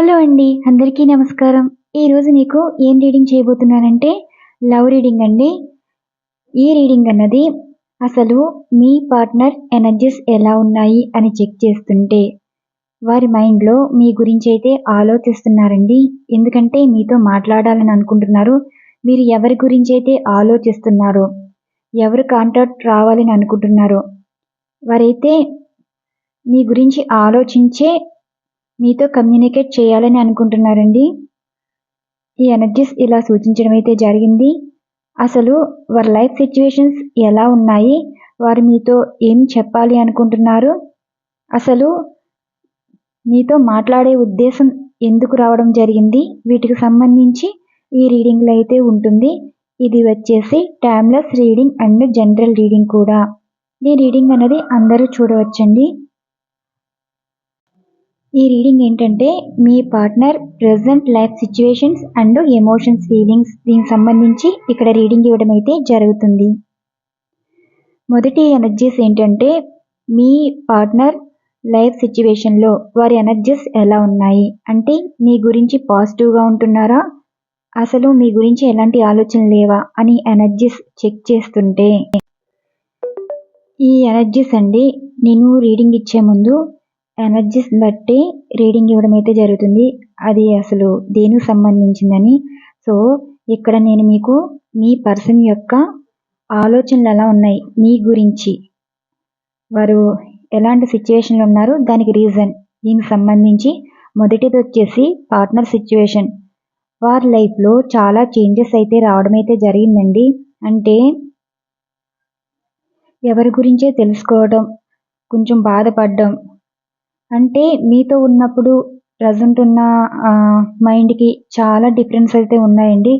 Hello అండి అందరికీ నమస్కారం. ఈరోజు మీకు ఏం రీడింగ్ చేయబోతున్నానంటే లవ్ రీడింగ్ అండి. ఈ రీడింగ్ అన్నది అసలు మీ పార్ట్నర్ ఎనర్జీస్ ఎలా ఉన్నాయి అని చెక్ చేస్తుంటే వారి మైండ్లో మీ గురించి అయితే ఆలోచిస్తున్నారండి. ఎందుకంటే మీతో మాట్లాడాలని అనుకుంటున్నారు. మీరు ఎవరి గురించి అయితే ఆలోచిస్తున్నారు ఎవరు కాంటాక్ట్ రావాలని అనుకుంటున్నారు వారైతే మీ గురించి ఆలోచించే మీతో కమ్యూనికేట్ చేయాలని అనుకుంటున్నారండి. ఈ ఎనర్జీస్ ఇలా సూచించడం అయితే జరిగింది. అసలు వారి లైఫ్ సిచ్యువేషన్స్ ఎలా ఉన్నాయి? వారు మీతో ఏం చెప్పాలి అనుకుంటున్నారు? అసలు మీతో మాట్లాడే ఉద్దేశం ఎందుకు రావడం జరిగింది? వీటికి సంబంధించి ఈ రీడింగ్లో అయితే ఉంటుంది. ఇది వచ్చేసి timeless reading and general reading కూడా. ఈ రీడింగ్ అనేది అందరూ చూడవచ్చండి. ఈ రీడింగ్ ఏంటంటే మీ partner present life situations and emotions feelings దీనికి సంబంధించి ఇక్కడ రీడింగ్ ఇవ్వడం అయితే జరుగుతుంది. మొదటి ఎనర్జీస్ ఏంటంటే మీ పార్ట్నర్ లైఫ్ సిచ్యువేషన్లో వారి ఎనర్జీస్ ఎలా ఉన్నాయి? అంటే మీ గురించి పాజిటివ్గా ఉంటున్నారా? అసలు మీ గురించి ఎలాంటి ఆలోచనలు లేవా? అని ఎనర్జీస్ చెక్ చేస్తుంటే. ఈ ఎనర్జీస్ అండి నేను రీడింగ్ ఇచ్చే ముందు ఎనర్జీస్ బట్టి రీడింగ్ ఇవ్వడం అయితే జరుగుతుంది. అది అసలు దేనికి సంబంధించిందని? సో ఇక్కడ నేను మీకు మీ పర్సన్ యొక్క ఆలోచనలు ఎలా ఉన్నాయి? మీ గురించి. వారు ఎలాంటి సిచ్యువేషన్లు ఉన్నారు? దానికి రీజన్. దీనికి సంబంధించి మొదటిది వచ్చేసి పార్ట్నర్ సిచ్యువేషన్. వారి లైఫ్లో చాలా చేంజెస్ అయితే రావడం అయితే జరిగిందండి. అంటే ఎవరి గురించే తెలుసుకోవడం కొంచెం బాధపడడం అంటే మీతో ఉన్నప్పుడు ప్రజెంట్ ఉన్న మైండ్కి చాలా డిఫరెన్స్ అయితే ఉన్నాయండి.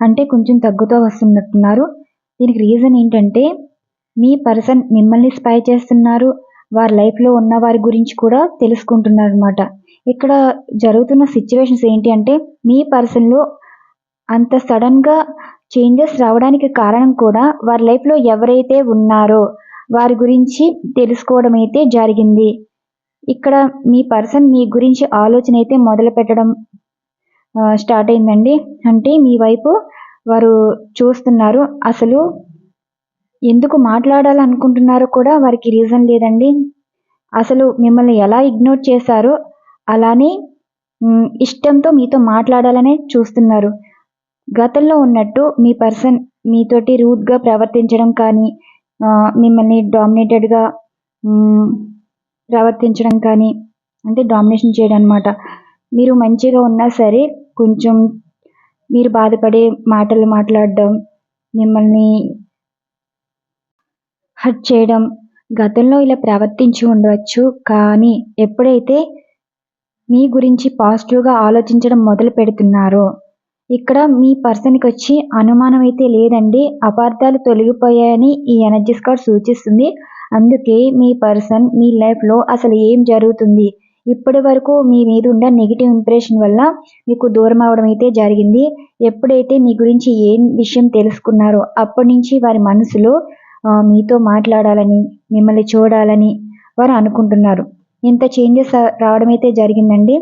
అంటే కొంచెం తగ్గుతూ వస్తున్నట్టున్నారు. దీనికి రీజన్ ఏంటంటే మీ పర్సన్ మిమ్మల్ని స్పై చేస్తున్నారు. వారి లైఫ్లో ఉన్న వారి గురించి కూడా తెలుసుకుంటున్నారు అనమాట ఇక్కడ జరుగుతున్న సిచ్యువేషన్స్ ఏంటి అంటే మీ పర్సన్లో అంత సడన్గా చేంజెస్ రావడానికి కారణం కూడా వారి లైఫ్లో ఎవరైతే ఉన్నారో వారి గురించి తెలుసుకోవడం అయితే జరిగింది. ఇక్కడ మీ పర్సన్ మీ గురించి ఆలోచన అయితే మొదలు పెట్టడం స్టార్ట్ అయిందండి. అంటే మీ వైపు వారు చూస్తున్నారు. అసలు ఎందుకు మాట్లాడాలనుకుంటున్నారో కూడా వారికి రీజన్ లేదండి. అసలు మిమ్మల్ని ఎలా ఇగ్నోర్ చేశారో అలానే ఇష్టంతో మీతో మాట్లాడాలనే చూస్తున్నారు. గతంలో ఉన్నట్టు మీ పర్సన్ మీతోటి రూట్గా ప్రవర్తించడం కానీ మిమ్మల్ని డామినేటెడ్గా ప్రవర్తించడం కానీ అంటే డామినేషన్ చేయడం అనమాట మీరు మంచిగా ఉన్నా సరే కొంచెం మీరు బాధపడే మాటలు మాట్లాడడం మిమ్మల్ని హర్ట్ చేయడం గతంలో ఇలా ప్రవర్తించి ఉండవచ్చు కానీ ఎప్పుడైతే మీ గురించి పాజిటివ్గా ఆలోచించడం మొదలు పెడుతున్నారో ఇక్కడ మీ పర్సన్కి వచ్చి అనుమానం అయితే లేదండి అపార్థాలు తొలగిపోయాయని ఈ ఎనర్జీస్ కార్డ్ సూచిస్తుంది. అందుకే మీ పర్సన్ మీ లైఫ్లో అసలు ఏం జరుగుతుంది? ఇప్పటి వరకు మీ మీద ఉన్న నెగిటివ్ ఇంప్రెషన్ వల్ల మీకు దూరం అవడం అయితే జరిగింది. ఎప్పుడైతే మీ గురించి ఏం విషయం తెలుసుకున్నారో అప్పటి నుంచి వారి మనసులో మీతో మాట్లాడాలని మిమ్మల్ని చూడాలని వారు అనుకుంటున్నారు. ఇంత చేంజెస్ రావడం అయితే జరిగిందండి.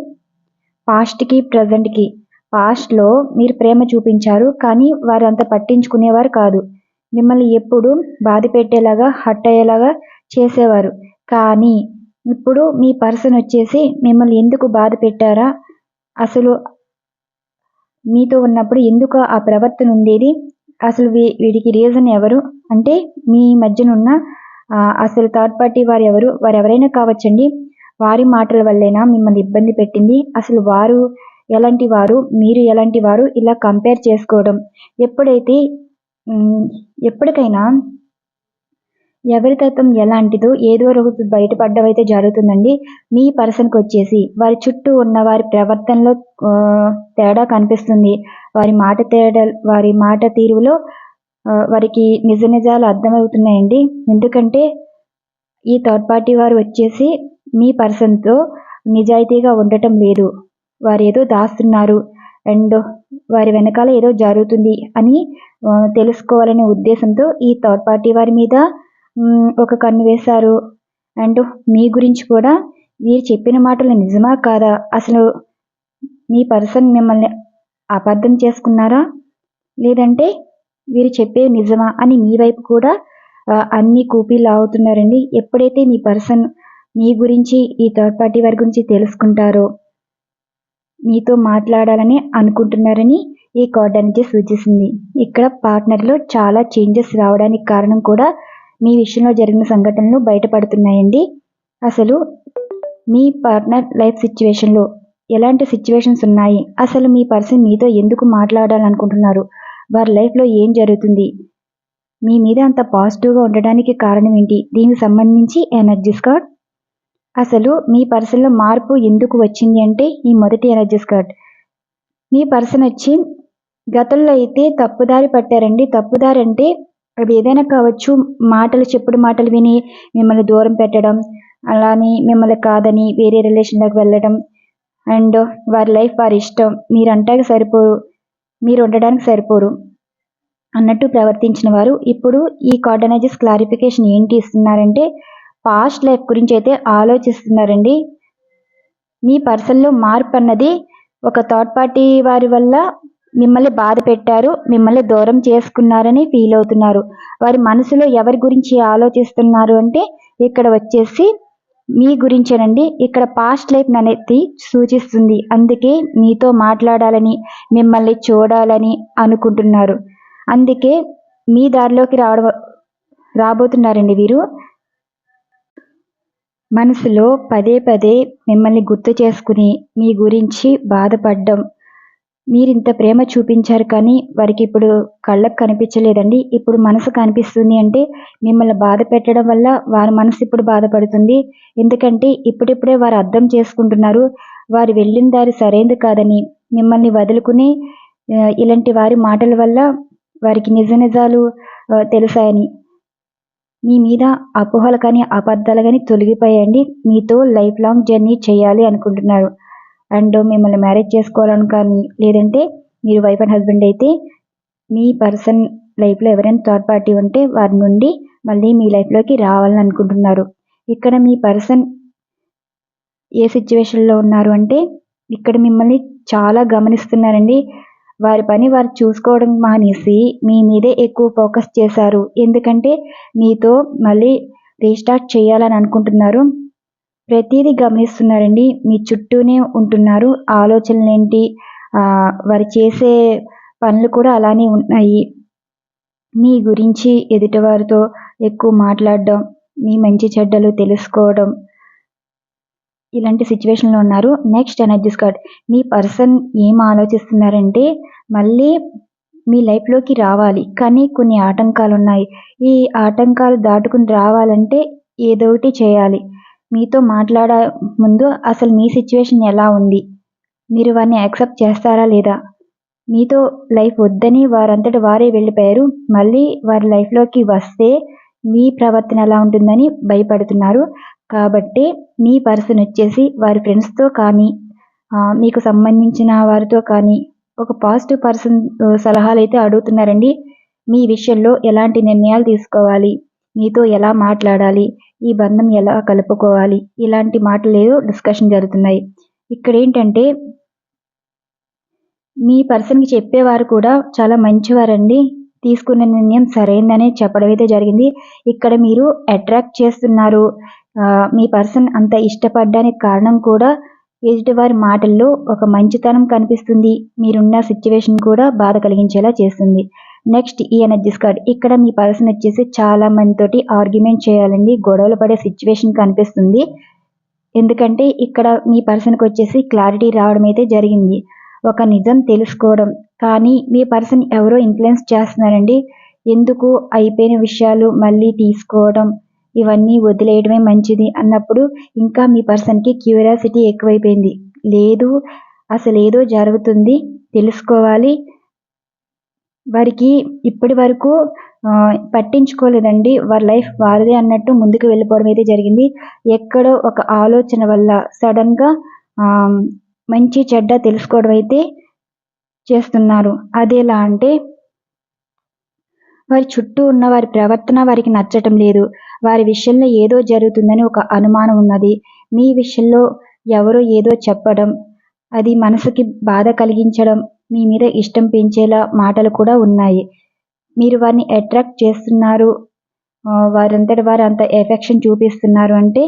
పాస్ట్కి ప్రజెంట్కి పాస్ట్లో మీరు ప్రేమ చూపించారు కానీ వారు అంత పట్టించుకునేవారు కాదు. మిమ్మల్ని ఎప్పుడు బాధ పెట్టేలాగా హట్ అయ్యేలాగా చేసేవారు. కానీ ఇప్పుడు మీ పర్సన్ వచ్చేసి మిమ్మల్ని ఎందుకు బాధ పెట్టారా? అసలు మీతో ఉన్నప్పుడు ఎందుకు ఆ ప్రవర్తన ఉండేది? అసలు వీ వీడికి రీజన్ ఎవరు? అంటే మీ మధ్యనున్న అసలు థర్డ్ పార్టీ వారు ఎవరు? వారు ఎవరైనా కావచ్చండి. వారి మాటల వల్లైనా మిమ్మల్ని ఇబ్బంది పెట్టింది? అసలు వారు ఎలాంటి వారు? మీరు ఎలాంటి వారు? ఇలా కంపేర్ చేసుకోవడం. ఎప్పుడైతే ఎప్పటికైనా ఎవరి తత్వం ఎలాంటిదో ఏదో రోజు బయటపడ్డవైతే జరుగుతుందండి. మీ పర్సన్కి వచ్చేసి వారి చుట్టూ ఉన్న వారి ప్రవర్తనలో తేడా కనిపిస్తుంది. వారి మాట తేడా వారి మాట తీరులో వారికి నిజ నిజాలు అర్థమవుతున్నాయండి. ఎందుకంటే ఈ థర్డ్ పార్టీ వారు వచ్చేసి మీ పర్సన్తో నిజాయితీగా ఉండటం లేదు. వారు ఏదో దాస్తున్నారు. అండ్ వారి వెనకాల ఏదో జరుగుతుంది అని తెలుసుకోవాలనే ఉద్దేశంతో ఈ థర్డ్ పార్టీ వారి మీద ఒక కన్ను వేశారు. అండ్ మీ గురించి కూడా వీరు చెప్పిన మాటలు నిజమా కాదా? అసలు మీ పర్సన్ మిమ్మల్ని అబద్ధం చేసుకున్నారా? లేదంటే వీరు చెప్పే నిజమా అని మీ వైపు కూడా అన్ని కూపీలు అవుతున్నారండి ఎప్పుడైతే మీ పర్సన్ మీ గురించి ఈ థర్డ్ పార్టీ వారి గురించి తెలుసుకుంటారో మీతో మాట్లాడాలని అనుకుంటున్నారని ఈ కార్డ్ అనేది సూచిస్తుంది. ఇక్కడ పార్ట్నర్లో చాలా చేంజెస్ రావడానికి కారణం కూడా మీ విషయంలో జరిగిన సంఘటనలు బయటపడుతున్నాయండి. అసలు మీ పార్ట్నర్ లైఫ్ సిచ్యువేషన్లో ఎలాంటి సిచ్యువేషన్స్ ఉన్నాయి? అసలు మీ పర్సన్ మీతో ఎందుకు మాట్లాడాలనుకుంటున్నారు? వారి లైఫ్లో ఏం జరుగుతుంది? మీ మీద అంత పాజిటివ్గా ఉండడానికి కారణం ఏంటి? దీనికి సంబంధించి ఎనర్జీస్ కార్డ్ అసలు మీ పర్సన్లో మార్పు ఎందుకు వచ్చింది అంటే ఈ మొదటి ఎనర్జీస్ కార్డ్ మీ పర్సన్ వచ్చి గతంలో అయితే తప్పుదారి పట్టారండి తప్పుదారి అంటే అది ఏదైనా కావచ్చు మాటలు చెప్పుడు మాటలు విని మిమ్మల్ని దూరం పెట్టడం అలానే మిమ్మల్ని కాదని వేరే రిలేషన్లోకి వెళ్ళడం అండ్ వారి లైఫ్ వారి ఇష్టం మీరు అంటాక సరిపోరు మీరు ఉండడానికి సరిపోరు అన్నట్టు ప్రవర్తించిన వారు ఇప్పుడు ఈ కార్డ్ క్లారిఫికేషన్ ఏంటి ఇస్తున్నారంటే పాస్ట్ లైఫ్ గురించి అయితే ఆలోచిస్తున్నారండి. మీ పర్సన్లో మార్పు అన్నది ఒక థర్డ్ పార్టీ వారి వల్ల మిమ్మల్ని బాధ పెట్టారు మిమ్మల్ని దూరం చేసుకున్నారని ఫీల్ అవుతున్నారు. వారి మనసులో ఎవరి గురించి ఆలోచిస్తున్నారు అంటే ఇక్కడ వచ్చేసి మీ గురించేనండి. ఇక్కడ పాస్ట్ లైఫ్ అనేది సూచిస్తుంది. అందుకే మీతో మాట్లాడాలని మిమ్మల్ని చూడాలని అనుకుంటున్నారు. అందుకే మీ దారిలోకి రావడం రాబోతున్నారండి వీరు. మనసులో పదే పదే మిమ్మల్ని గుర్తు చేసుకుని మీ గురించి బాధపడ్డం. మీరు ఇంత ప్రేమ చూపించారు కానీ వారికి ఇప్పుడు కళ్ళకు కనిపించలేదండి. ఇప్పుడు మనసు కనిపిస్తుంది అంటే మిమ్మల్ని బాధ పెట్టడం వల్ల వారి మనసు ఇప్పుడు బాధపడుతుంది. ఎందుకంటే ఇప్పుడిప్పుడే వారు అర్థం చేసుకుంటున్నారు. వారు వెళ్ళిన దారి సరైనది కాదని మిమ్మల్ని వదులుకుని ఇలాంటి వారి మాటల వల్ల వారికి నిజ నిజాలు తెలుసాయని. మీ మీద అపోహలు కానీ అబద్ధాలు కానీ తొలగిపోయాయండి. మీతో లైఫ్ లాంగ్ జర్నీ చేయాలి అనుకుంటున్నారు అండ్ మిమ్మల్ని మ్యారేజ్ చేసుకోవాలని కానీ లేదంటే మీరు వైఫ్ అండ్ హస్బెండ్ అయితే మీ పర్సన్ లైఫ్లో ఎవరైనా థర్డ్ పార్టీ ఉంటే వారి నుండి మళ్ళీ మీ లైఫ్లోకి రావాలని అనుకుంటున్నారు. ఇక్కడ మీ పర్సన్ ఏ సిచ్యువేషన్లో ఉన్నారు అంటే ఇక్కడ మిమ్మల్ని చాలా గమనిస్తున్నారండి. వారి పని వారు చూసుకోవడం మానేసి మీ మీదే ఎక్కువ ఫోకస్ చేశారు. ఎందుకంటే మీతో మళ్ళీ రీస్టార్ట్ చేయాలని అనుకుంటున్నారు. ప్రతిదీ గమనిస్తున్నారండి. మీ చుట్టూనే ఉంటున్నారు. ఆలోచనలు ఏంటి వారు చేసే పనులు కూడా అలానే ఉన్నాయి. మీ గురించి ఎదుటివారితో ఎక్కువ మాట్లాడడం మీ మంచి చెడ్డలు తెలుసుకోవడం ఇలాంటి సిచ్యువేషన్లో ఉన్నారు. నెక్స్ట్ ఎనర్జీస్ కార్డ్ మీ పర్సన్ ఏం ఆలోచిస్తున్నారంటే మళ్ళీ మీ లైఫ్లోకి రావాలి. కానీ కొన్ని ఆటంకాలు ఉన్నాయి. ఈ ఆటంకాలు దాటుకుని రావాలంటే ఏదో ఒకటి చేయాలి. మీతో మాట్లాడ ముందు అసలు మీ సిచ్యువేషన్ ఎలా ఉంది? మీరు వారిని యాక్సెప్ట్ చేస్తారా లేదా? మీతో లైఫ్ వద్దని వారంతటి వారే వెళ్ళిపోయారు. మళ్ళీ వారి లైఫ్లోకి వస్తే మీ ప్రవర్తన ఎలా ఉంటుందని భయపడుతున్నారు. కాబట్టి మీ పర్సన్ వచ్చేసి వారి ఫ్రెండ్స్తో కానీ మీకు సంబంధించిన వారితో కానీ ఒక పాజిటివ్ పర్సన్ సలహాలు అయితే అడుగుతున్నారండి. మీ విషయంలో ఎలాంటి నిర్ణయాలు తీసుకోవాలి? మీతో ఎలా మాట్లాడాలి? ఈ బంధం ఎలా కలుపుకోవాలి? ఇలాంటి మాటలు డిస్కషన్ జరుగుతున్నాయి. ఇక్కడ ఏంటంటే మీ పర్సన్కి చెప్పేవారు కూడా చాలా మంచివారండి. తీసుకున్న నిర్ణయం సరైందనే చెప్పడం అయితే జరిగింది. ఇక్కడ మీరు అట్రాక్ట్ చేస్తున్నారు. మీ పర్సన్ అంత ఇష్టపడడానికి కారణం కూడా ఎదుటివారి మాటల్లో ఒక మంచితనం కనిపిస్తుంది. మీరున్న సిచ్యువేషన్ కూడా బాధ కలిగించేలా చేస్తుంది. నెక్స్ట్ ఈ ఎనర్జీస్ కార్డ్ ఇక్కడ మీ పర్సన్ వచ్చేసి చాలా మందితోటి ఆర్గ్యుమెంట్ చేయాలండి. గొడవలు పడే సిచ్యువేషన్ కనిపిస్తుంది. ఎందుకంటే ఇక్కడ మీ పర్సన్కి వచ్చేసి క్లారిటీ రావడం అయితే జరిగింది. ఒక నిజం తెలుసుకోవడం. కానీ మీ పర్సన్ ఎవరో ఇన్ఫ్లుయెన్స్ చేస్తున్నారండి. ఎందుకు అయిపోయిన విషయాలు మళ్ళీ తీసుకోవడం ఇవన్నీ వదిలేయడమే మంచిది అన్నప్పుడు ఇంకా మీ పర్సన్కి క్యూరియాసిటీ ఎక్కువైపోయింది. లేదు అసలు ఏదో జరుగుతుంది తెలుసుకోవాలి. వారికి ఇప్పటి వరకు పట్టించుకోలేదండి. వారి లైఫ్ వారిదే అన్నట్టు ముందుకు వెళ్ళిపోవడం అయితే జరిగింది. ఎక్కడో ఒక ఆలోచన వల్ల సడన్గా మంచి చెడ్డ తెలుసుకోవడం అయితే చేస్తున్నారు. అదేలా అంటే వారి చుట్టూ ఉన్న వారి ప్రవర్తన వారికి నచ్చటం లేదు. వారి విషయంలో ఏదో జరుగుతుందని ఒక అనుమానం ఉన్నది. మీ విషయంలో ఎవరో ఏదో చెప్పడం అది మనసుకి బాధ కలిగించడం మీ మీద ఇష్టం పెంచేలా మాటలు కూడా ఉన్నాయి. మీరు వారిని అట్రాక్ట్ చేస్తున్నారు. వారంతటి వారంతట వారు అంత ఎఫెక్షన్ చూపిస్తున్నారు అంటే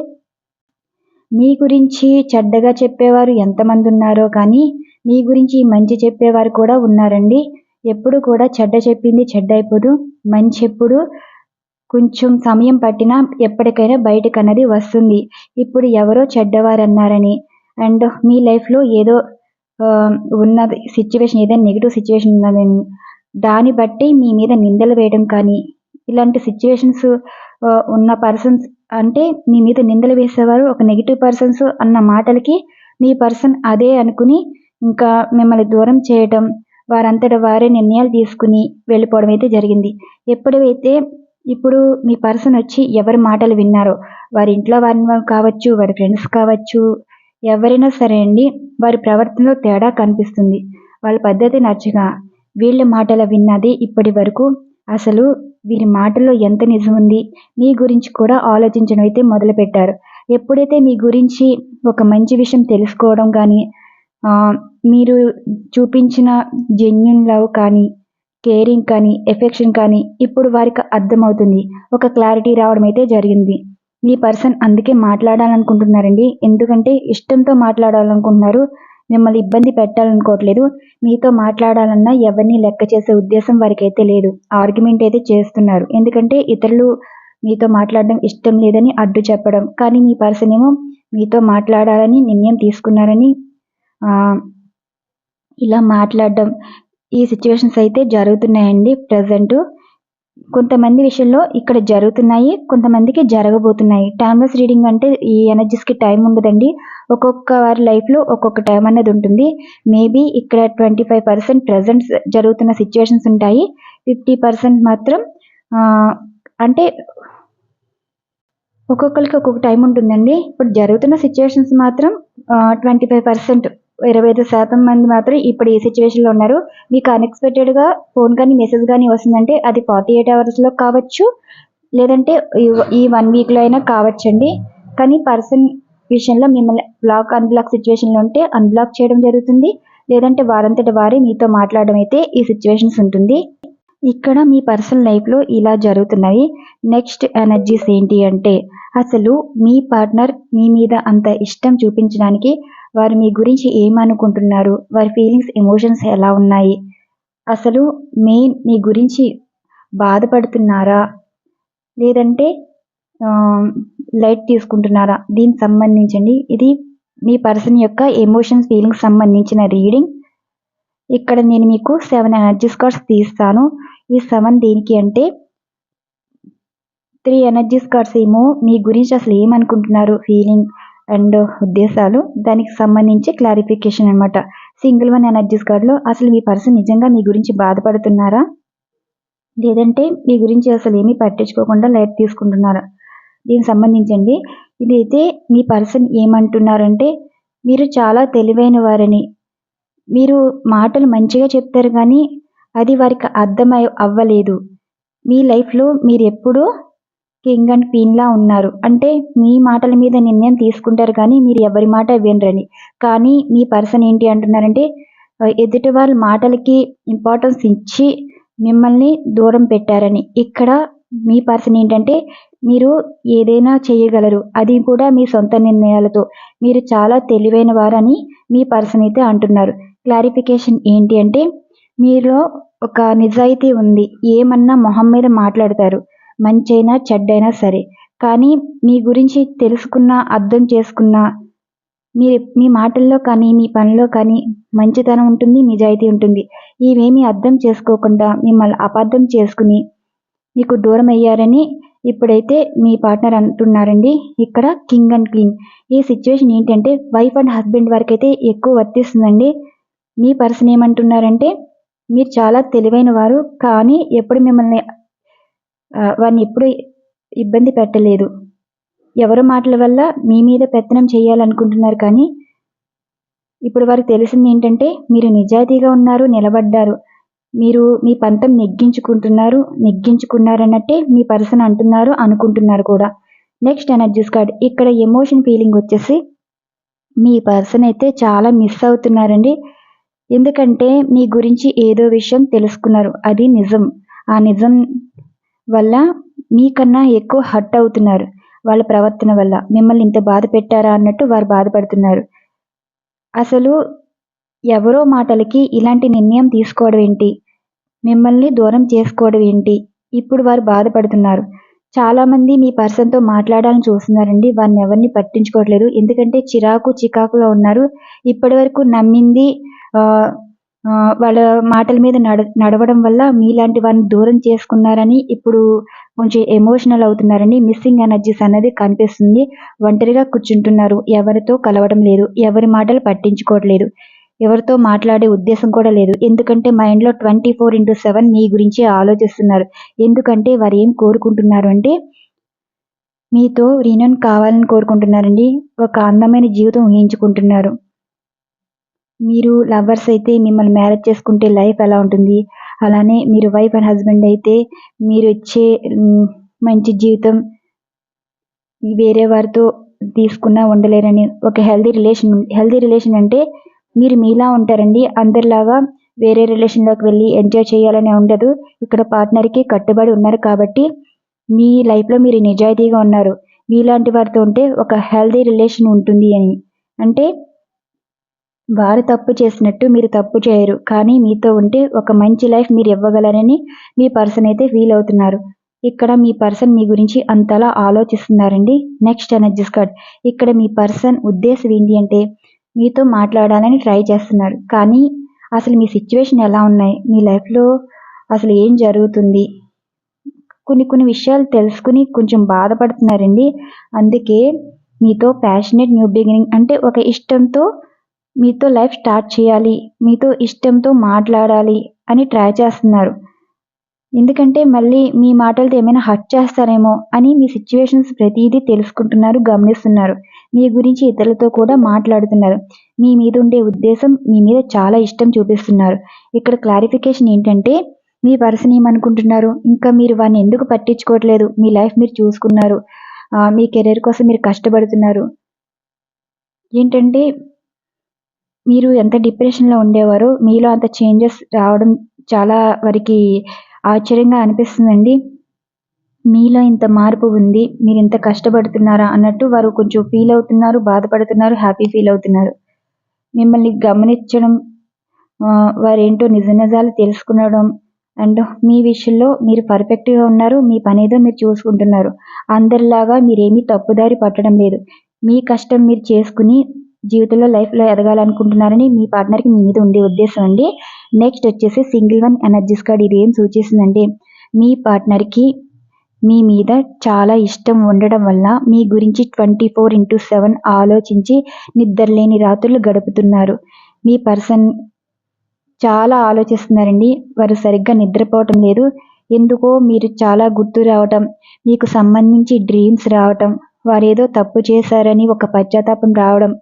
మీ గురించి చెడ్డగా చెప్పేవారు ఎంతమంది ఉన్నారో కానీ మీ గురించి మంచి చెప్పేవారు కూడా ఉన్నారండి. ఎప్పుడు కూడా చెడ్డ చెప్పింది చెడ్డ అయిపోదు మంచి ఎప్పుడు కొంచెం సమయం పట్టినా ఎప్పటికైనా బయటకు అన్నది వస్తుంది. ఇప్పుడు ఎవరో చెడ్డవారు అన్నారని అండ్ మీ లైఫ్లో ఏదో ఉన్నది సిచ్యువేషన్ ఏదైనా నెగిటివ్ సిచ్యువేషన్ ఉన్నదని. దాన్ని బట్టి మీ మీద నిందలు వేయడం కానీ ఇలాంటి సిచ్యువేషన్స్ ఉన్న పర్సన్స్ అంటే మీ మీద నిందలు వేసేవారు. ఒక నెగిటివ్ పర్సన్స్ అన్న మాటలకి మీ పర్సన్ అదే అనుకుని ఇంకా మిమ్మల్ని దూరం చేయడం వారంతట వారే నిర్ణయాలు తీసుకుని వెళ్ళిపోవడం అయితే జరిగింది. ఎప్పుడైతే ఇప్పుడు మీ పర్సన్ వచ్చి ఎవరి మాటలు విన్నారో వారి ఇంట్లో వారిని కావచ్చు వారి ఫ్రెండ్స్ కావచ్చు ఎవరైనా సరే అండి వారి ప్రవర్తనలో తేడా కనిపిస్తుంది. వాళ్ళ పద్ధతి నచ్చగా వీళ్ళ మాటలు విన్నది ఇప్పటి వరకు అసలు వీరి మాటల్లో ఎంత నిజం ఉంది మీ గురించి కూడా ఆలోచించడం అయితే మొదలుపెట్టారు. ఎప్పుడైతే మీ గురించి ఒక మంచి విషయం తెలుసుకోవడం కానీ మీరు చూపించిన జెన్యున్ లవ్ కానీ కేరింగ్ కానీ ఎఫెక్షన్ కానీ ఇప్పుడు వారికి అర్థమవుతుంది. ఒక క్లారిటీ రావడం అయితే జరిగింది. మీ పర్సన్ అందుకే మాట్లాడాలనుకుంటున్నారండి. ఎందుకంటే ఇష్టంతో మాట్లాడాలనుకుంటున్నారు. మిమ్మల్ని ఇబ్బంది పెట్టాలనుకోవట్లేదు. మీతో మాట్లాడాలన్నా ఎవరిని లెక్క చేసే ఉద్దేశం వారికి అయితే లేదు. ఆర్గ్యుమెంట్ అయితే చేస్తున్నారు. ఎందుకంటే ఇతరులు మీతో మాట్లాడడం ఇష్టం లేదని అడ్డు చెప్పడం. కానీ మీ పర్సన్ ఏమో మీతో మాట్లాడాలని నిర్ణయం తీసుకున్నారని ఇలా మాట్లాడడం ఈ సిచ్యువేషన్స్ అయితే జరుగుతున్నాయండి ప్రజెంట్ కొంతమంది విషయంలో ఇక్కడ జరుగుతున్నాయి కొంతమందికి జరగబోతున్నాయి. టైమ్లెస్ రీడింగ్ అంటే ఈ ఎనర్జీస్కి టైం ఉండదండి. ఒక్కొక్క వారి లైఫ్లో ఒక్కొక్క టైం అనేది ఉంటుంది. మేబీ ఇక్కడ ట్వంటీ ఫైవ్ పర్సెంట్ ప్రజెంట్ జరుగుతున్న సిచ్యువేషన్స్ ఉంటాయి. ఫిఫ్టీ పర్సెంట్ మాత్రం అంటే ఒక్కొక్కరికి ఒక్కొక్క టైం ఉంటుందండి. ఇప్పుడు జరుగుతున్న సిచ్యువేషన్స్ మాత్రం ట్వంటీ ఫైవ్ పర్సెంట్ ఇరవై ఐదు శాతం మంది మాత్రం ఇప్పుడు ఈ సిచ్యువేషన్లో ఉన్నారు. మీకు అన్ఎక్స్పెక్టెడ్గా ఫోన్ కానీ మెసేజ్ కానీ వస్తుందంటే అది ఫార్టీ ఎయిట్ అవర్స్లో కావచ్చు. లేదంటే ఈ- వన్ వీక్లో అయినా కావచ్చండి. కానీ పర్సన్ విషయంలో మిమ్మల్ని బ్లాక్ అన్బ్లాక్ సిచ్యువేషన్లో ఉంటే అన్బ్లాక్ చేయడం జరుగుతుంది. లేదంటే వారంతట వారే మీతో మాట్లాడడం అయితే ఈ సిచ్యువేషన్స్ ఉంటుంది. ఇక్కడ మీ పర్సనల్ లైఫ్లో ఇలా జరుగుతున్నవి నెక్స్ట్ ఎనర్జీస్ ఏంటి అంటే అసలు మీ పార్ట్నర్ మీ మీద అంత ఇష్టం చూపించడానికి వారు మీ గురించి ఏమనుకుంటున్నారు? వారి ఫీలింగ్స్ ఎమోషన్స్ ఎలా ఉన్నాయి? అసలు మెయిన్ మీ గురించి బాధపడుతున్నారా? లేదంటే లైట్ తీసుకుంటున్నారా? దీనికి సంబంధించండి. ఇది మీ పర్సన్ యొక్క ఎమోషన్స్ ఫీలింగ్స్ సంబంధించిన రీడింగ్. ఇక్కడ నేను మీకు సెవెన్ ఎనర్జీస్ కార్డ్స్ తీస్తాను. ఈ సెవెన్ దేనికి అంటే త్రీ ఎనర్జీస్ కార్డ్స్ ఏమో మీ గురించి అసలు ఏమనుకుంటున్నారు? ఫీలింగ్ అండ్ ఉద్దేశాలు. దానికి సంబంధించి క్లారిఫికేషన్ అనమాట సింగిల్ వన్ ఎనర్జీస్ కార్డ్లో అసలు మీ పర్సన్ నిజంగా మీ గురించి బాధపడుతున్నారా? లేదంటే మీ గురించి అసలు ఏమీ పట్టించుకోకుండా లైట్ తీసుకుంటున్నారా? దీనికి సంబంధించండి. ఇదైతే మీ పర్సన్ ఏమంటున్నారంటే మీరు చాలా తెలివైన వారని. మీరు మాటలు మంచిగా చెప్తారు కానీ అది వారికి అర్థమై అవ్వలేదు. మీ లైఫ్లో మీరు ఎప్పుడూ కింగ్ అండ్ క్వీన్లా ఉన్నారు. అంటే మీ మాటల మీద నిర్ణయం తీసుకుంటారు కానీ మీరు ఎవరి మాట వినరని. కానీ మీ పర్సన్ ఏంటి అంటున్నారంటే ఎదుటి వాళ్ళ మాటలకి ఇంపార్టెన్స్ ఇచ్చి మిమ్మల్ని దూరం పెట్టారని. ఇక్కడ మీ పర్సన్ ఏంటంటే మీరు ఏదైనా చేయగలరు. అది కూడా మీ సొంత నిర్ణయాలతో. మీరు చాలా తెలివైన వారని మీ పర్సన్ అయితే అంటున్నారు. క్లారిఫికేషన్ ఏంటి అంటే మీలో ఒక నిజాయితీ ఉంది. ఏమన్నా మొహం మీద మాట్లాడతారు. మంచైనా చెడ్డైనా సరే. కానీ మీ గురించి తెలుసుకున్న అర్థం చేసుకున్న మీ మీ మాటల్లో కానీ మీ పనిలో కానీ మంచితనం ఉంటుంది నిజాయితీ ఉంటుంది. ఇవేమీ అర్థం చేసుకోకుండా మిమ్మల్ని అపార్థం చేసుకుని మీకు దూరం అయ్యారని ఇప్పుడైతే మీ పార్ట్నర్ అంటున్నారండి. ఇక్కడ కింగ్ అండ్ క్లీన్ ఈ సిచ్యువేషన్ ఏంటంటే వైఫ్ అండ్ హస్బెండ్ వరకు అయితే ఎక్కువ వర్తిస్తుందండి. మీ పర్సన్ ఏమంటున్నారంటే మీరు చాలా తెలివైన వారు కానీ ఎప్పుడు మిమ్మల్ని వారిని ఎప్పుడు ఇబ్బంది పెట్టలేదు. ఎవరి మాటల వల్ల మీ మీద పెత్తనం చేయాలనుకుంటున్నారు కానీ ఇప్పుడు వారికి తెలిసింది ఏంటంటే మీరు నిజాయితీగా ఉన్నారు నిలబడ్డారు. మీరు మీ పంతం నెగ్గించుకుంటున్నారు నెగ్గించుకున్నారన్నట్టే మీ పర్సన్ అంటున్నారు అనుకుంటున్నారు కూడా. Next energies card. ఇక్కడ ఎమోషన్ ఫీలింగ్ వచ్చేసి మీ పర్సన్ అయితే చాలా మిస్ అవుతున్నారండి. ఎందుకంటే మీ గురించి ఏదో విషయం తెలుసుకున్నారు. అది నిజం. ఆ నిజం వల్ల మీకన్నా ఎక్కువ హర్ట్ అవుతున్నారు వాళ్ళ ప్రవర్తన వల్ల. మిమ్మల్ని ఇంత బాధ పెట్టారా అన్నట్టు వారు బాధపడుతున్నారు. అసలు ఎవరో మాటలకి ఇలాంటి నిర్ణయం తీసుకోవడం ఏంటి? మిమ్మల్ని దూరం చేసుకోవడం ఏంటి? ఇప్పుడు వారు బాధపడుతున్నారు. చాలామంది మీ పర్సన్తో మాట్లాడాలని చూస్తున్నారండి. వారిని ఎవరిని పట్టించుకోవట్లేదు. ఎందుకంటే చిరాకు చికాకులో ఉన్నారు. ఇప్పటి వరకు నమ్మింది వాళ్ళ మాటల మీద నడ నడవడం వల్ల మీలాంటి వారిని దూరం చేసుకున్నారని ఇప్పుడు కొంచెం ఎమోషనల్ అవుతున్నారని మిస్సింగ్ ఎనర్జీస్ అనేది కనిపిస్తుంది. ఒంటరిగా కూర్చుంటున్నారు. ఎవరితో కలవడం లేదు. ఎవరి మాటలు పట్టించుకోవట్లేదు. ఎవరితో మాట్లాడే ఉద్దేశం కూడా లేదు. ఎందుకంటే మైండ్లో ట్వంటీ ఫోర్ ఇంటూ సెవెన్ మీ గురించి ఆలోచిస్తున్నారు. ఎందుకంటే వారు ఏం కోరుకుంటున్నారు అంటే మీతో రీనన్ కావాలని కోరుకుంటున్నారండి. ఒక అందమైన జీవితం ఊహించుకుంటున్నారు. మీరు లవర్స్ అయితే మిమ్మల్ని మ్యారేజ్ చేసుకుంటే లైఫ్ ఎలా ఉంటుంది? అలానే మీరు వైఫ్ అండ్ హస్బెండ్ అయితే మీరు ఇచ్చే మంచి జీవితం వేరే వారితో తీసుకున్నా ఉండలేరని ఒక హెల్దీ రిలేషన్ హెల్దీ రిలేషన్ అంటే మీరు మీలా ఉంటారండి. అందరిలాగా వేరే రిలేషన్లోకి వెళ్ళి ఎంజాయ్ చేయాలని ఉండదు. ఇక్కడ పార్ట్నర్కి కట్టుబడి ఉన్నారు కాబట్టి మీ లైఫ్లో మీరు నిజాయితీగా ఉన్నారు. మీలాంటి వారితో ఉంటే ఒక హెల్దీ రిలేషన్ ఉంటుంది అని. అంటే వారు తప్పు చేసినట్టు మీరు తప్పు చేయరు కానీ మీతో ఉంటే ఒక మంచి లైఫ్ మీరు ఇవ్వగలరని మీ పర్సన్ అయితే ఫీల్ అవుతున్నారు. ఇక్కడ మీ పర్సన్ మీ గురించి అంతలా ఆలోచిస్తున్నారండి. నెక్స్ట్ ఎనర్జీస్ కార్డ్ ఇక్కడ మీ పర్సన్ ఉద్దేశం ఏంటి అంటే మీతో మాట్లాడాలని ట్రై చేస్తున్నారు కానీ అసలు మీ సిచ్యువేషన్ ఎలా ఉన్నాయి? మీ లైఫ్లో అసలు ఏం జరుగుతుంది? కొన్ని కొన్ని విషయాలు తెలుసుకుని కొంచెం బాధపడుతున్నారండి. అందుకే మీతో ప్యాషనెట్ న్యూ బిగినింగ్ అంటే ఒక ఇష్టంతో మీతో లైఫ్ స్టార్ట్ చేయాలి మీతో ఇష్టంతో మాట్లాడాలి అని ట్రై చేస్తున్నారు. ఎందుకంటే మళ్ళీ మీ మాటలతో ఏమైనా హర్ట్ చేస్తారేమో అని మీ సిచ్యువేషన్స్ ప్రతిదీ తెలుసుకుంటున్నారు గమనిస్తున్నారు. మీ గురించి ఇతరులతో కూడా మాట్లాడుతున్నారు. మీ మీద ఉండే ఉద్దేశం మీ మీద చాలా ఇష్టం చూపిస్తున్నారు. ఇక్కడ క్లారిఫికేషన్ ఏంటంటే మీ పర్సన్ ఏమనుకుంటున్నారు? ఇంకా మీరు వాడిని ఎందుకు పట్టించుకోవట్లేదు? మీ లైఫ్ మీరు చూసుకున్నారు. మీ కెరీర్ కోసం మీరు కష్టపడుతున్నారు. ఏంటంటే మీరు ఎంత డిప్రెషన్లో ఉండేవారో మీలో అంత చేంజెస్ రావడం చాలా వారికి ఆశ్చర్యంగా అనిపిస్తుందండి. మీలో ఇంత మార్పు ఉంది మీరు ఇంత కష్టపడుతున్నారా అన్నట్టు వారు కొంచెం ఫీల్ అవుతున్నారు బాధపడుతున్నారు హ్యాపీ ఫీల్ అవుతున్నారు. మిమ్మల్ని గమనించడం వారేంటో నిజ నిజాలు తెలుసుకునడం అండ్ మీ విషయంలో మీరు పర్ఫెక్ట్గా ఉన్నారు మీ పనేదో మీరు చూసుకుంటున్నారు. అందరిలాగా మీరేమీ తప్పుదారి పట్టడం లేదు. మీ కష్టం మీరు చేసుకుని జీవితంలో లైఫ్లో ఎదగాలనుకుంటున్నారని మీ పార్ట్నర్కి మీ మీద ఉండే ఉద్దేశం అండి. నెక్స్ట్ వచ్చేసి సింగిల్ వన్ ఎనర్జీస్ కార్డ్ ఇది ఏం సూచిస్తుందండి మీ పార్ట్నర్కి మీ మీద చాలా ఇష్టం ఉండడం వల్ల మీ గురించి ట్వంటీ ఫోర్ ఇంటూ సెవెన్ ఆలోచించి నిద్రలేని రాత్రులు గడుపుతున్నారు. మీ పర్సన్ చాలా ఆలోచిస్తున్నారండి వారు సరిగ్గా నిద్రపోవటం లేదు ఎందుకో మీరు చాలా గుర్తు రావటం మీకు సంబంధించి డ్రీమ్స్ రావటం వారేదో తప్పు చేశారని ఒక పశ్చాత్తాపం రావడం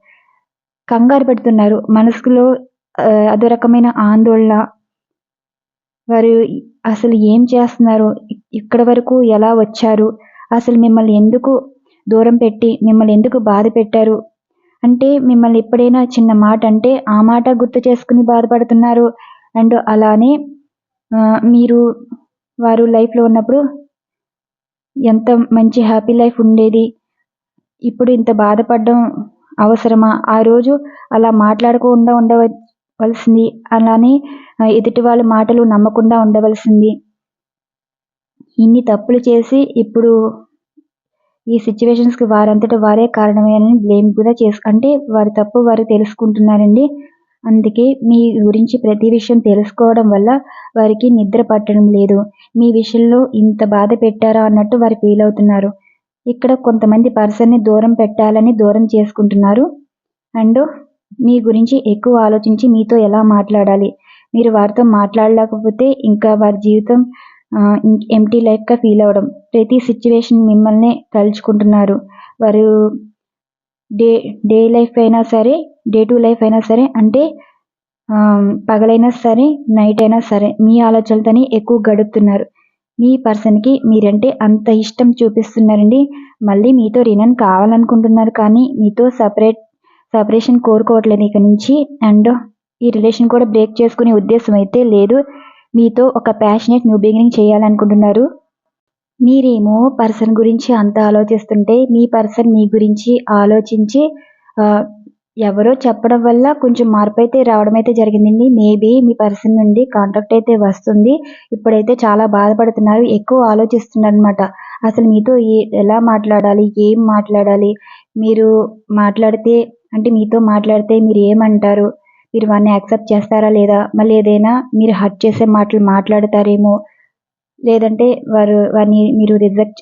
కంగారు పెడుతున్నారు. మనసులో అదో రకమైన ఆందోళన. వారు అసలు ఏం చేస్తున్నారు? ఇక్కడ వరకు ఎలా వచ్చారు? అసలు మిమ్మల్ని ఎందుకు దూరం పెట్టి మిమ్మల్ని ఎందుకు బాధ పెట్టారు? అంటే మిమ్మల్ని ఎప్పుడైనా చిన్న మాట అంటే ఆ మాట గుర్తు చేసుకుని బాధపడుతున్నారు? అండ్ అలానే మీరు వారు లైఫ్లో ఉన్నప్పుడు ఎంత మంచి హ్యాపీ లైఫ్ ఉండేది? ఇప్పుడు ఇంత బాధపడడం అవసరమా? ఆ రోజు అలా మాట్లాడకుండా ఉండవలసింది. అలానే ఎదుటి వాళ్ళ మాటలు నమ్మకుండా ఉండవలసింది. ఇన్ని తప్పులు చేసి ఇప్పుడు ఈ సిచ్యువేషన్స్కి వారంతట వారే కారణమేనని బ్లేమ్ కూడా చేసు అంటే వారి తప్పు వారు తెలుసుకుంటున్నారండి. అందుకే మీ గురించి ప్రతి విషయం తెలుసుకోవడం వల్ల వారికి నిద్ర పట్టడం లేదు. మీ విషయంలో ఇంత బాధ పెట్టారా అన్నట్టు వారు ఫీల్ అవుతున్నారు. ఇక్కడ కొంతమంది పర్సన్ని దూరం పెట్టాలని దూరం చేసుకుంటున్నారు. అండ్ మీ గురించి ఎక్కువ ఆలోచించి మీతో ఎలా మాట్లాడాలి? మీరు వారితో మాట్లాడలేకపోతే ఇంకా వారి జీవితం ఎంటీ లైఫ్గా ఫీల్ అవ్వడం. ప్రతి సిచ్యువేషన్ మిమ్మల్ని తలుచుకుంటున్నారు. వారు డే డే లైఫ్ అయినా సరే డే టు లైఫ్ అయినా సరే అంటే పగలైనా సరే నైట్ అయినా సరే మీ ఆలోచనలతోనే ఎక్కువ గడుపుతున్నారు. మీ పర్సన్కి మీరంటే అంత ఇష్టం చూపిస్తున్నారండి. మళ్ళీ మీతో రినన్ కావాలనుకుంటున్నారు కానీ మీతో సపరేట్ సపరేషన్ కోరుకోవట్లేదు ఇక నుంచి. అండ్ ఈ రిలేషన్ కూడా బ్రేక్ చేసుకునే ఉద్దేశం అయితే లేదు. మీతో ఒక ప్యాషనేట్ న్యూ బిగినింగ్ చేయాలనుకుంటున్నారు. మీరేమో పర్సన్ గురించి అంత ఆలోచిస్తుంటే మీ పర్సన్ మీ గురించి ఆలోచించి ఎవరో చెప్పడం వల్ల కొంచెం మార్పు అయితే రావడం అయితే జరిగిందండి. మేబీ మీ పర్సన్ నుండి కాంటాక్ట్ అయితే వస్తుంది. ఇప్పుడైతే చాలా బాధపడుతున్నారు. ఎక్కువ ఆలోచిస్తున్నారు అనమాట అసలు మీతో ఎలా మాట్లాడాలి? ఏం మాట్లాడాలి? మీరు మాట్లాడితే అంటే మీతో మాట్లాడితే మీరు ఏమంటారు? మీరు వాడిని యాక్సెప్ట్ చేస్తారా లేదా? మళ్ళీ ఏదైనా మీరు హర్ట్ చేసే మాటలు మాట్లాడతారేమో? లేదంటే వారు వారిని మీరు రిజెక్ట్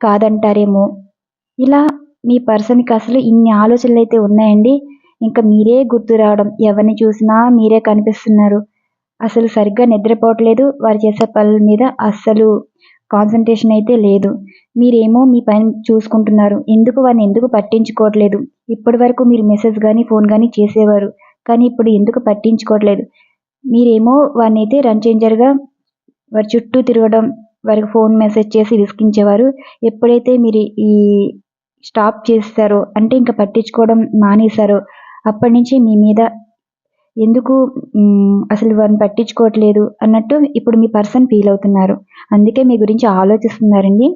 కాదంటారేమో? ఇలా మీ పర్సన్కి అసలు ఇన్ని ఆలోచనలు అయితే ఉన్నాయండి? ఇంకా మీరే గుర్తు రావడం ఎవరిని చూసినా మీరే కనిపిస్తున్నారు. అసలు సరిగ్గా నిద్రపోవట్లేదు వారు చేసే పనుల మీద అస్సలు కాన్సన్ట్రేషన్ అయితే లేదు. మీరేమో మీ పని చూసుకుంటున్నారు ఎందుకు వారిని ఎందుకు పట్టించుకోవట్లేదు? ఇప్పటి వరకు మీరు మెసేజ్ కానీ ఫోన్ కానీ చేసేవారు కానీ ఇప్పుడు ఎందుకు పట్టించుకోవట్లేదు? మీరేమో వారిని అయితే రన్ చేంజర్గా వారి చుట్టూ తిరగడం వారికి ఫోన్ మెసేజ్ చేసి విసిగించేవారు. ఎప్పుడైతే మీరు ఈ స్టాప్ చేస్తారో. అంటే ఇంకా పట్టించుకోవడం మానేశారో. అప్పటి నుంచి మీ మీద ఎందుకు అసలు వారిని పట్టించుకోవట్లేదు అన్నట్టు ఇప్పుడు మీ పర్సన్ ఫీల్ అవుతున్నారు. అందుకే మీ గురించి ఆలోచిస్తున్నారండి.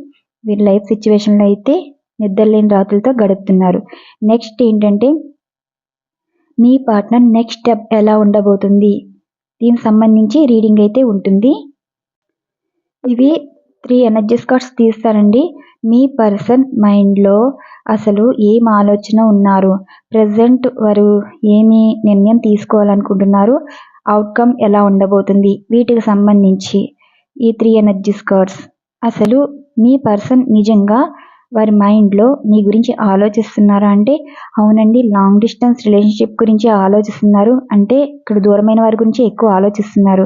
వీరి లైఫ్ సిచ్యువేషన్లో అయితే నిద్రలేని రాత్రులతో గడుపుతున్నారు. నెక్స్ట్ ఏంటంటే మీ పార్ట్నర్ నెక్స్ట్ స్టెప్ ఎలా ఉండబోతుంది? దీనికి సంబంధించి రీడింగ్ అయితే ఉంటుంది. ఇవి త్రీ ఎనర్జీస్ కార్డ్స్ తీస్తారండి. మీ పర్సన్ మైండ్లో అసలు ఏం ఆలోచన ఉన్నారు? ప్రజెంట్ వారు ఏమి నిర్ణయం తీసుకోవాలనుకుంటున్నారు? అవుట్కమ్ ఎలా ఉండబోతుంది? వీటికి సంబంధించి ఈ త్రీ ఎనర్జీస్ కార్డ్స్ అసలు మీ పర్సన్ నిజంగా వారి మైండ్లో మీ గురించి ఆలోచిస్తున్నారా? అంటే అవునండి లాంగ్ డిస్టెన్స్ రిలేషన్షిప్ గురించి ఆలోచిస్తున్నారు. అంటే ఇక్కడ దూరమైన వారి గురించి ఎక్కువ ఆలోచిస్తున్నారు.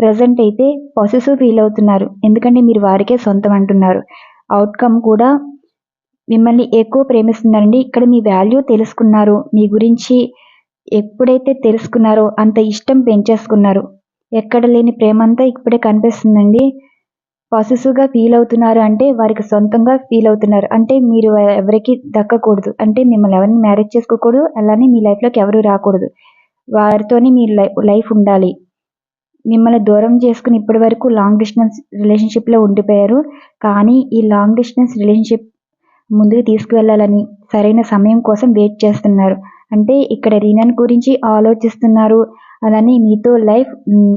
ప్రజెంట్ అయితే పాజిటివ్ ఫీల్ అవుతున్నారు. ఎందుకంటే మీరు వారికే సొంతం అంటున్నారు. అవుట్కమ్ కూడా మిమ్మల్ని ఎక్కువ ప్రేమిస్తున్నారండి ఇక్కడ మీ వాల్యూ తెలుసుకున్నారు. మీ గురించి ఎప్పుడైతే తెలుసుకున్నారో అంత ఇష్టం పెంచేసుకున్నారు. ఎక్కడ లేని ప్రేమ అంతా ఇప్పుడే కనిపిస్తుందండి. పాజిటివ్గా ఫీల్ అవుతున్నారు అంటే వారికి సొంతంగా ఫీల్ అవుతున్నారు. అంటే మీరు ఎవరికి దక్కకూడదు. అంటే మిమ్మల్ని ఎవరిని మ్యారేజ్ చేసుకోకూడదు. అలానే మీ లైఫ్లోకి ఎవరు రాకూడదు. వారితోనే మీ లైఫ్ లైఫ్ ఉండాలి. మిమ్మల్ని దూరం చేసుకుని ఇప్పటి వరకు లాంగ్ డిస్టెన్స్ రిలేషన్షిప్లో ఉండిపోయారు. కానీ ఈ లాంగ్ డిస్టెన్స్ రిలేషన్షిప్ ముందుకు తీసుకువెళ్ళాలని సరైన సమయం కోసం వెయిట్ చేస్తున్నారు. అంటే ఇక్కడ రీనన్ గురించి ఆలోచిస్తున్నారు అలానే మీతో లైఫ్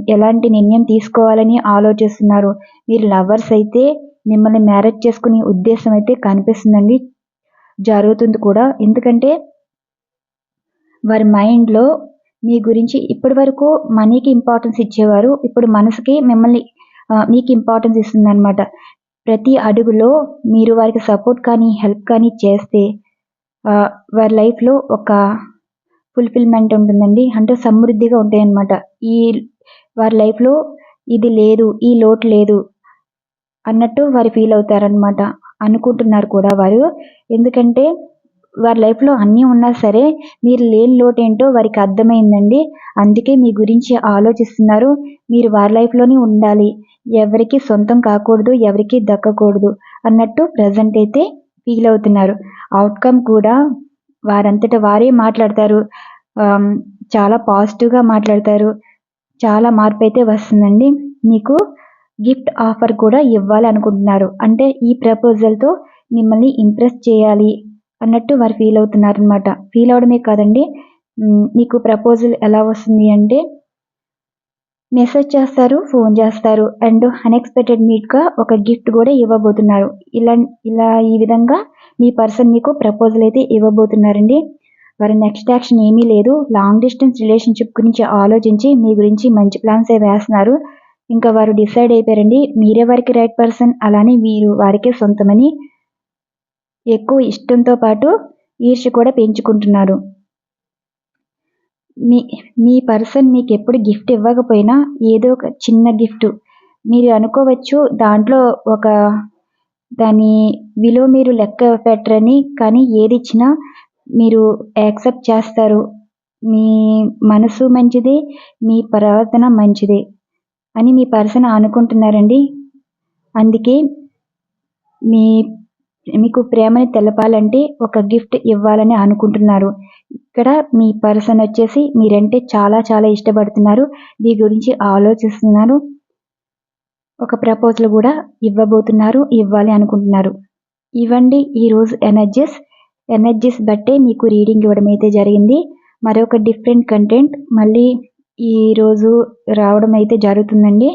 ఎలాంటి నిర్ణయం తీసుకోవాలని ఆలోచిస్తున్నారు. మీరు లవర్స్ అయితే మిమ్మల్ని మ్యారేజ్ చేసుకునే ఉద్దేశం అయితే కనిపిస్తుందండి. జరుగుతుంది కూడా. ఎందుకంటే వారి మైండ్లో మీ గురించి ఇప్పటి వరకు మనీకి ఇంపార్టెన్స్ ఇచ్చేవారు. ఇప్పుడు మనసుకి మిమ్మల్ని మీకు ఇంపార్టెన్స్ ఇస్తుంది అనమాట ప్రతి అడుగులో మీరు వారికి సపోర్ట్ కానీ హెల్ప్ కానీ చేస్తే వారి లైఫ్లో ఒక ఫుల్ఫిల్మెంట్ ఉంటుందండి. అంటే సమృద్ధిగా ఉంటాయన్నమాట. ఈ వారి లైఫ్లో ఇది లేదు ఈ లోటు లేదు అన్నట్టు వారు ఫీల్ అవుతారనమాట అనుకుంటున్నారు కూడా వారు. ఎందుకంటే వారి లైఫ్లో అన్నీ ఉన్నా సరే మీరు లేని లోటు ఏంటో వారికి అర్థమైందండి. అందుకే మీ గురించి ఆలోచిస్తున్నారు. మీరు వారి లైఫ్లోనే ఉండాలి. ఎవరికి సొంతం కాకూడదు ఎవరికి దక్కకూడదు అన్నట్టు ప్రజెంట్ అయితే ఫీల్ అవుతున్నారు. అవుట్కమ్ కూడా వారంతట వారే మాట్లాడతారు. చాలా పాజిటివ్గా మాట్లాడతారు. చాలా మార్పు అయితే వస్తుందండి. మీకు గిఫ్ట్ ఆఫర్ కూడా ఇవ్వాలి అనుకుంటున్నారు అంటే ఈ ప్రపోజల్తో మిమ్మల్ని ఇంప్రెస్ చేయాలి. అన్నట్టు వారు ఫీల్ అవుతున్నారు అనమాట ఫీల్ అవడమే కాదండి మీకు ప్రపోజల్ ఎలా వస్తుంది అంటే మెసేజ్ చేస్తారు ఫోన్ చేస్తారు అండ్ అన్ఎక్స్పెక్టెడ్ మీట్గా ఒక గిఫ్ట్ కూడా ఇవ్వబోతున్నారు. ఇలా ఇలా ఈ విధంగా మీ పర్సన్ మీకు ప్రపోజల్ అయితే ఇవ్వబోతున్నారండి. వారి నెక్స్ట్ యాక్షన్ ఏమీ లేదు. లాంగ్ డిస్టెన్స్ రిలేషన్షిప్ గురించి ఆలోచించి మీ గురించి మంచి ప్లాన్స్ ఏ వేస్తున్నారు. ఇంకా వారు డిసైడ్ అయిపోయారండి మీరే వారికి రైట్ పర్సన్ అలానే మీరు వారికే సొంతమని ఎక్కువ ఇష్టంతో పాటు ఈర్ష్య కూడా పెంచుకుంటున్నారు. మీ మీ పర్సన్ మీకు ఎప్పుడు గిఫ్ట్ ఇవ్వకపోయినా ఏదో ఒక చిన్న గిఫ్ట్. మీరు అనుకోవచ్చు దాంట్లో ఒక దాని విలువ మీరు లెక్క పెట్టరని కానీ ఏది ఇచ్చినా మీరు యాక్సెప్ట్ చేస్తారు. మీ మనసు మంచిది మీ ప్రవర్తన మంచిది అని మీ పర్సన్ అనుకుంటున్నారండి. అందుకే మీ మీకు ప్రేమని తెలపాలంటే ఒక గిఫ్ట్ ఇవ్వాలని అనుకుంటున్నారు. ఇక్కడ మీ పర్సన్ వచ్చేసి మీరంటే చాలా చాలా ఇష్టపడుతున్నారు. మీ గురించి ఆలోచిస్తున్నారు. ఒక ప్రపోజల్ కూడా ఇవ్వబోతున్నారు ఇవ్వాలి అనుకుంటున్నారు. ఇవ్వండి ఈరోజు ఎనర్జీస్. ఎనర్జీస్ బట్టే మీకు రీడింగ్ ఇవ్వడం అయితే జరిగింది. మరొక డిఫరెంట్ కంటెంట్ మళ్ళీ ఈరోజు రావడం అయితే జరుగుతుందండి.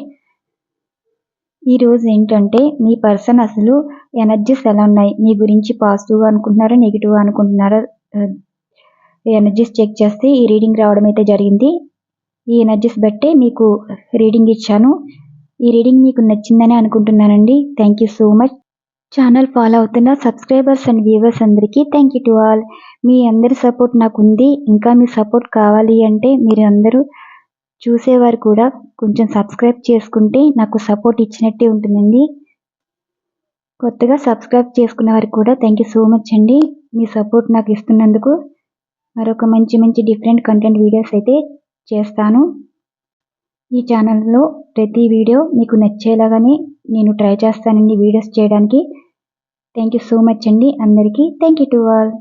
ఈరోజు ఏంటంటే మీ పర్సన్ అసలు ఎనర్జీస్ ఎలా ఉన్నాయి మీ గురించి పాజిటివ్ అనుకుంటున్నారా నెగిటివ్ అనుకుంటున్నారా ఎనర్జీస్ చెక్ చేస్తే ఈ రీడింగ్ రావడం అయితే జరిగింది. ఈ ఎనర్జీస్ బట్టే మీకు రీడింగ్ ఇచ్చాను. ఈ రీడింగ్ మీకు నచ్చిందని అనుకుంటున్నానండి. Thank you so much. Channel follow అవుతున్న సబ్స్క్రైబర్స్ అండ్ వ్యూవర్స్ అందరికీ థ్యాంక్ యూ టు ఆల్. మీ అందరి సపోర్ట్ నాకు ఉంది ఇంకా మీ సపోర్ట్ కావాలి అంటే మీరు అందరూ చూసేవారు కూడా కొంచెం సబ్స్క్రైబ్ చేసుకుంటే నాకు సపోర్ట్ ఇచ్చినట్టే ఉంటుందండి. కొత్తగా సబ్స్క్రైబ్ చేసుకున్న వారికి కూడా థ్యాంక్ యూ సో మచ్ అండి. మీ సపోర్ట్ నాకు ఇస్తున్నందుకు మరొక మంచి మంచి డిఫరెంట్ కంటెంట్ వీడియోస్ అయితే చేస్తాను. ఈ ఛానల్లో ప్రతి వీడియో మీకు నచ్చేలాగానే నేను ట్రై చేస్తానండి వీడియోస్ చేయడానికి. థ్యాంక్ యూ సో మచ్ అండి అందరికీ. Thank you to all